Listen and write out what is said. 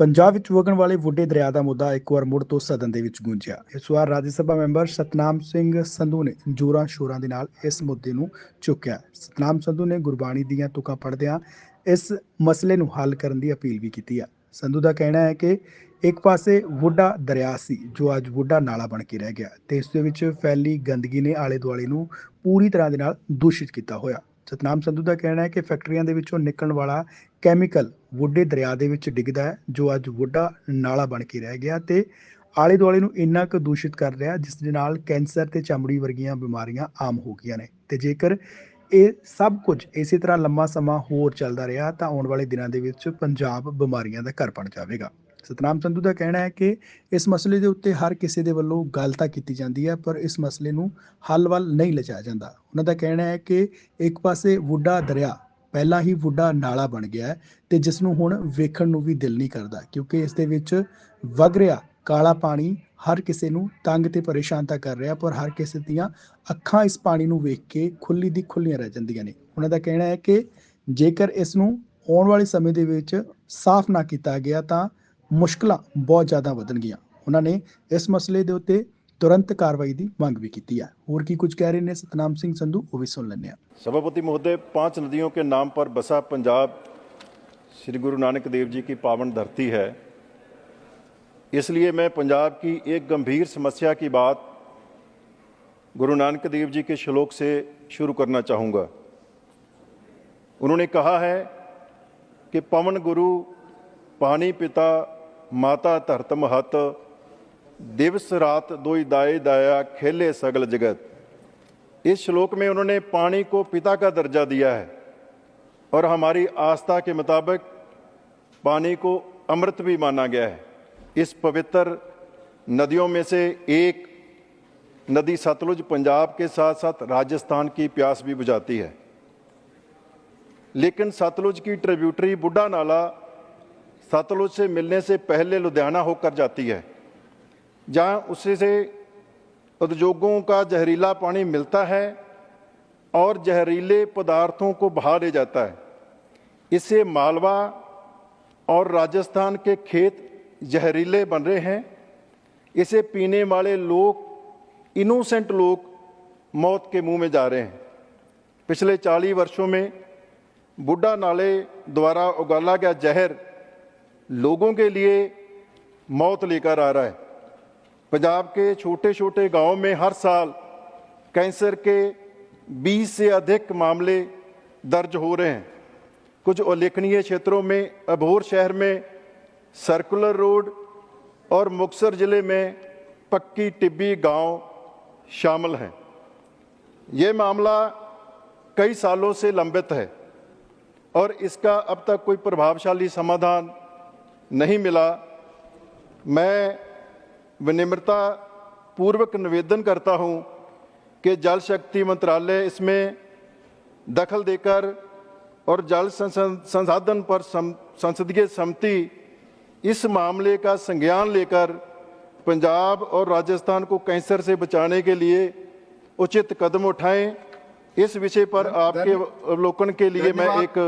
ਪੰਜਾਬ ਵਿੱਚ ਵਗਣ ਵਾਲੇ ਵੱਡੇ ਦਰਿਆ ਦਾ ਮੁੱਦਾ ਇੱਕ ਵਾਰ ਮੁੜ ਤੋਂ ਸਦਨ ਦੇ ਵਿੱਚ ਗੂੰਜਿਆ। ਇਸ ਵਾਰ ਰਾਜ ਸਭਾ ਮੈਂਬਰ ਸਤਨਾਮ ਸਿੰਘ ਸੰਧੂ ਨੇ ਜੋਰਾਂ ਸ਼ੋਰਾਂ ਦੇ ਨਾਲ ਇਸ ਮੁੱਦੇ ਨੂੰ ਚੁੱਕਿਆ। ਸਤਨਾਮ ਸੰਧੂ ਨੇ ਗੁਰਬਾਣੀ ਦੀਆਂ ਤੁਕਾਂ ਪੜ੍ਹਦਿਆਂ ਇਸ ਮਸਲੇ ਨੂੰ ਹੱਲ ਕਰਨ ਦੀ ਅਪੀਲ ਵੀ ਕੀਤੀ ਹੈ ਸੰਧੂ ਦਾ ਕਹਿਣਾ ਹੈ ਕਿ ਇੱਕ ਪਾਸੇ ਵੱਡਾ ਦਰਿਆ ਸੀ, ਜੋ ਅੱਜ ਵੱਡਾ ਨਾਲਾ ਬਣ ਕੇ ਰਹਿ ਗਿਆ ਤੇ ਇਸ ਦੇ ਵਿੱਚ ਫੈਲੀ ਗੰਦਗੀ ਨੇ ਆਲੇ ਦੁਆਲੇ ਨੂੰ ਪੂਰੀ ਤਰ੍ਹਾਂ ਦੇ ਨਾਲ ਦੂਸ਼ਿਤ ਕੀਤਾ ਹੋਇਆ। ਸਤਨਾਮ ਸੰਧੂ ਦਾ ਕਹਿਣਾ ਹੈ ਕਿ ਫੈਕਟਰੀਆਂ ਦੇ ਵਿੱਚੋਂ ਨਿਕਲਣ ਵਾਲਾ ਕੈਮੀਕਲ ਵੱਡੇ ਦਰਿਆ ਦੇ ਵਿੱਚ ਡਿੱਗਦਾ ਹੈ, ਜੋ ਅੱਜ ਵੱਡਾ ਨਾਲਾ ਬਣ ਕੇ ਰਹਿ ਗਿਆ ਤੇ ਆਲੇ ਦੁਆਲੇ ਨੂੰ ਇੰਨਾ ਕੁ ਦੂਸ਼ਿਤ ਕਰ ਰਿਹਾ, ਜਿਸ ਦੇ ਨਾਲ ਕੈਂਸਰ ਤੇ ਚਮੜੀ ਵਰਗੀਆਂ ਬਿਮਾਰੀਆਂ ਆਮ ਹੋ ਗਈਆਂ ਨੇ। ਤੇ ਜੇਕਰ ਇਹ ਸਭ ਕੁਝ ਇਸੇ ਤਰ੍ਹਾਂ ਲੰਮਾ ਸਮਾਂ ਹੋਰ ਚੱਲਦਾ ਰਿਹਾ, ਤਾਂ ਆਉਣ ਵਾਲੇ ਦਿਨਾਂ ਦੇ ਵਿੱਚ ਪੰਜਾਬ ਬਿਮਾਰੀਆਂ ਦਾ ਘਰ ਬਣ ਜਾਵੇਗਾ। ਸਤਨਾਮ ਸੰਧੂ ਦਾ ਕਹਿਣਾ ਹੈ ਕਿ ਇਸ ਮਸਲੇ ਦੇ ਉੱਤੇ ਹਰ ਕਿਸੇ ਦੇ ਵੱਲੋਂ ਗੱਲ ਤਾਂ ਕੀਤੀ ਜਾਂਦੀ ਹੈ, ਪਰ ਇਸ ਮਸਲੇ ਨੂੰ ਹੱਲ ਵੱਲ ਨਹੀਂ ਲਿਜਾਇਆ ਜਾਂਦਾ। ਉਹਨਾਂ ਦਾ ਕਹਿਣਾ ਹੈ ਕਿ ਇੱਕ ਪਾਸੇ ਵੱਡਾ ਦਰਿਆ ਪਹਿਲਾਂ ਹੀ ਵੱਡਾ ਨਾਲਾ ਬਣ ਗਿਆ ਹੈ ਤੇ ਜਿਸ ਨੂੰ ਹੁਣ ਵੇਖਣ ਨੂੰ ਵੀ ਦਿਲ ਨਹੀਂ ਕਰਦਾ, ਕਿਉਂਕਿ ਇਸ ਦੇ ਵਿੱਚ ਵਗ ਰਿਹਾ ਕਾਲਾ ਪਾਣੀ ਹਰ ਕਿਸੇ ਨੂੰ ਤੰਗ ਤੇ ਪਰੇਸ਼ਾਨ ਤਾਂ ਕਰ ਰਿਹਾ, ਪਰ ਹਰ ਕਿਸੇ ਦੀਆਂ ਅੱਖਾਂ ਇਸ ਪਾਣੀ ਨੂੰ ਵੇਖ ਕੇ ਖੁੱਲੀ ਦੀ ਖੁੱਲੀਆਂ ਰਹਿ ਜਾਂਦੀਆਂ ਨੇ। ਉਹਨਾਂ ਦਾ ਕਹਿਣਾ ਹੈ ਕਿ ਜੇਕਰ ਇਸ ਨੂੰ ਆਉਣ ਵਾਲੇ ਸਮੇਂ ਦੇ ਵਿੱਚ ਸਾਫ਼ ਨਾ ਕੀਤਾ ਗਿਆ ਤਾਂ ਮੁਸ਼ਕਲਾਂ ਬਹੁਤ ਜ਼ਿਆਦਾ ਵਧਣਗੀਆਂ ਉਹਨਾਂ ਨੇ ਇਸ ਮਸਲੇ ਦੇ ਉੱਤੇ ਤੁਰੰਤ ਕਾਰਵਾਈ ਦੀ ਮੰਗ ਵੀ ਕੀਤੀ ਹੈ ਹੋਰ ਕੀ ਕੁਝ ਕਹਿ ਰਹੇ ਨੇ ਸਤਨਾਮ ਸਿੰਘ ਸੰਧੂ ਉਹ ਵੀ ਸੁਣ ਲੈਂਦੇ ਹਾਂ सभापति महोदय पांच नदियों के नाम पर बसा पंजाब श्री गुरु नानक देव जी की पावन धरती है इसलिए मैं पंजाब की एक गंभीर समस्या की बात गुरु नानक देव जी के श्लोक से शुरू करना चाहूँगा उन्होंने कहा है कि पवन गुरु पानी पिता माता धरत महत दिवस रात दोई दाए दाया खेले सगल जगत इस श्लोक में उन्होंने पानी को पिता का दर्जा दिया है और हमारी आस्था के मुताबिक पानी को अमृत भी माना गया है इस पवित्र नदियों में से एक नदी सतलुज पंजाब के साथ साथ राजस्थान की प्यास भी बुझाती है लेकिन सतलुज की ट्रिब्यूटरी बुढ़ा नाला सतलुज से मिलने से पहले लुधियाना होकर जाती है, जहाँ उससे से उद्योगों का जहरीला पानी मिलता है और जहरीले पदार्थों को बहा ले जाता है। इससे मालवा और राजस्थान के खेत जहरीले बन रहे हैं। इसे पीने वाले लोग इनोसेंट लोग, मौत के मुँह में जा रहे हैं। पिछले 40 वर्षों में बुढ़ा नाले द्वारा उगाला गया जहर लोगों के लिए मौत लेकर आ रहा है। पंजाब के छोटे छोटे गाँवों में हर साल कैंसर के 20 से अधिक मामले दर्ज हो रहे हैं। कुछ उल्लेखनीय क्षेत्रों में अबोर शहर में, सर्कुलर रोड और मुक्सर ज़िले में पक्की टिब्बी गाँव शामिल हैं। ये मामला कई सालों से लंबित है और इसका अब तक कोई प्रभावशाली समाधान नहीं मिला। मैं विनिम्रता पूर्वक निवेदन करता हूँ कि जल शक्ति मंत्रालय इसमें दखल देकर और जल संसाधन पर संसदीय समिति इस मामले का संज्ञान लेकर पंजाब और राजस्थान को कैंसर से बचाने के लिए उचित कदम उठाएँ। इस विषय पर आपके अवलोकन के लिए मैं एक